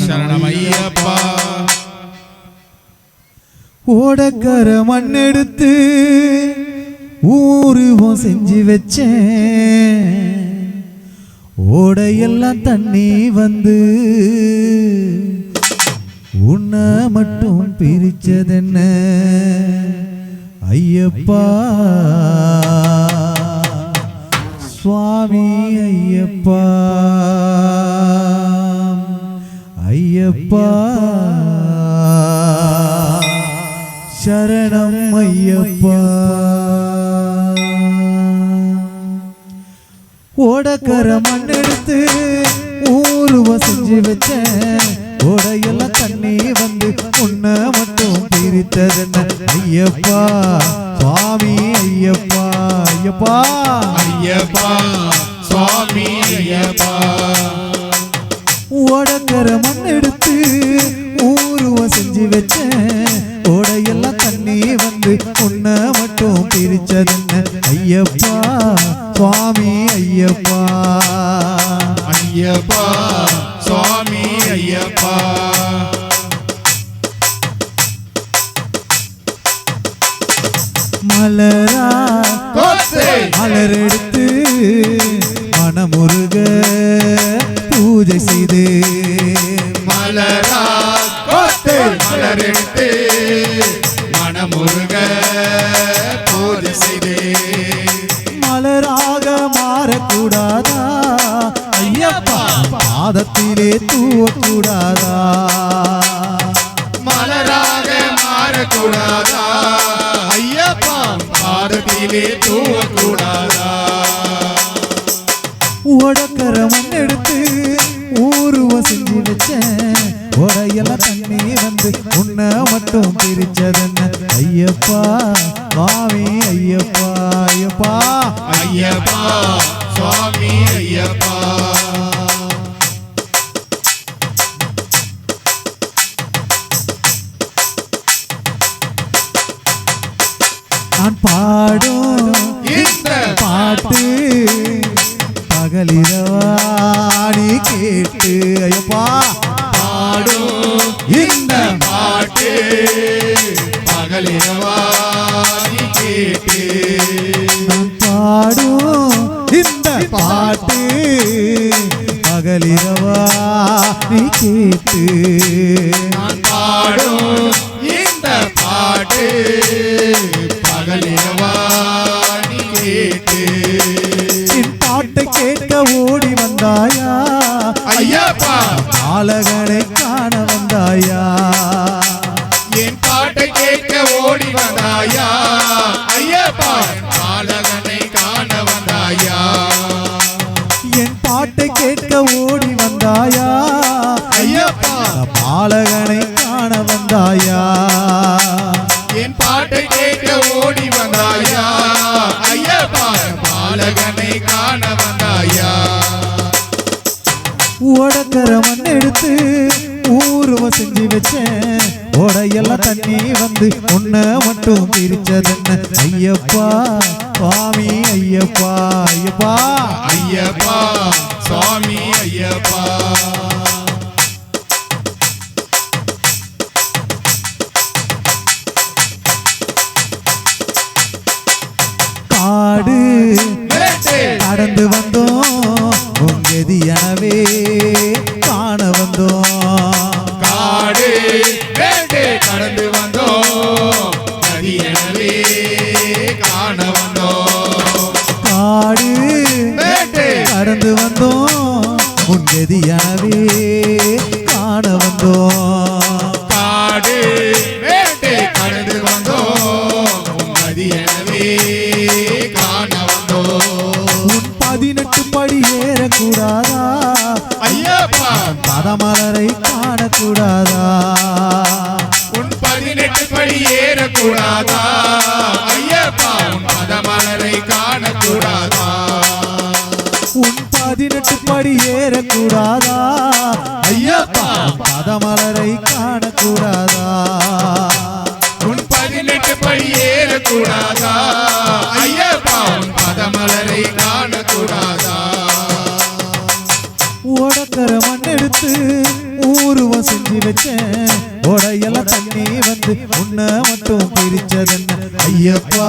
சரணமையப்பா. ஓடக்கர மண்ணெடுத்து ஊருவம் செஞ்சு வச்சேன். ஓடையெல்லாம் தண்ணி வந்து உன்னை மட்டும் பிரிச்சதென்ன? ஐயப்பா. சுவாமி ஐயப்பா. ஐயப்பா. சரணம் ஐயப்பா. ஓடக்கர மண் எடுத்து ஊருவ செஞ்சு வச்சேன் ஓடையெல்லாம் தண்ணி வந்து உன்ன மட்டும் பிரித்ததுன்னு? ஐயப்பா. ஊருவ செஞ்சு வச்சேன் ஓடையெல்லாம் தண்ணி வந்து உன்னை மட்டும் பிரிச்சதென்ன. ஐயப்பா சுவாமி ஐயப்பா. ஐயப்பா சுவாமி ஐயப்பா. மலரா மலர் எடுத்து மனமுருக பூஜை செய்தே. மலராக மாறக்கூடாதா? ஐயப்பா பாதத்திலே தூவக்கூடாதா? மலராக மாறக்கூடாதா? ஐயப்பா பாதத்திலே தூவக்கூடாதா? உடக்கர மண் எடுத்து ஊருவ செஞ்சு வச்சேன். உடையெல்லாம் தண்ணி வந்து உன்னை மட்டும் பிரிச்சதென்ன? ஐயப்பா சுவாமி ஐயப்பா ஐயப்பா. ஐயப்பா சுவாமி ஐயப்பா. நான் பாடும் இந்த பாட்டு பகலிரவாணி கேட்டு ஐயப்பா. பாடும் இந்த பாட்டு பகலிரவா நீ கேட்டு. நான் பாடும் இந்த பாட்டு பகலிரவாணி கேட்டு. என் பாட்டை கேட்க ஓடி வந்தாயா? ஐயப்பா. பாலகனை காண வந்தாயா? என் பாட்டை கேட்க ஓடி வந்தாயா? வந்தாயா? என் பாட்டை கேட்க ஓடி வந்தாயா? ஐயப்பா பாலகனை காண வந்தாயா? ஓடக்கர மண் எடுத்து ஊருவ செஞ்சு வச்சேன். ஓடையெல்லாம் தண்ணி வந்து உன்னை மட்டும் பிரிச்சதென்ன? ஐயப்பா சுவாமி ஐயப்பா ஐயப்பா. ஐயப்பா சுவாமி ஐயப்பா. வேட்டை கடந்து வந்தோம். உங்கதி எனவே காண வந்தோம். காடு வேட்டை கடந்து வந்தோம். நதி எனவே காண வந்தோம். காடு வேட்டை கடந்து வந்தோம். உங்கதி எனவே ஏறக்கூடாதா ஐயப்பா! பதமலரை காணக்கூடாதா? உன் பதினெட்டு படி ஏறக்கூடாதா? ஐயப்பா! உன் பதமலரை காணக்கூடாதா? உன் பதினெட்டு படி ஏறக்கூடாதா? ஐயப்பா! பதமலரை ஐயப்பா உன் பதமலரை காணக்கூடாதா ஓட உடக்கர மண் எடுத்து ஊருவம் செஞ்சு வச்சேன் உடையெல்லாம் தண்ணி வந்து உன்னை மட்டும் பிரிச்சதென்ன? ஐயப்பா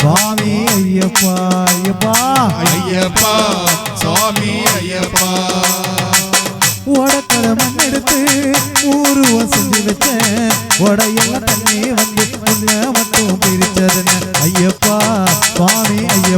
சுவாமி ஐயப்பா ஐயப்பா. ஐயப்பா சுவாமி ஐயப்பா. உடக்கர மண் எடுத்து ஊருவம் செஞ்சு வச்சேன் உடையெல்லாம் தண்ணி வந்து உன்னை மட்டும் பிரிச்சதென்ன? ஐயப்பா சுவாமி ஐயப்பா.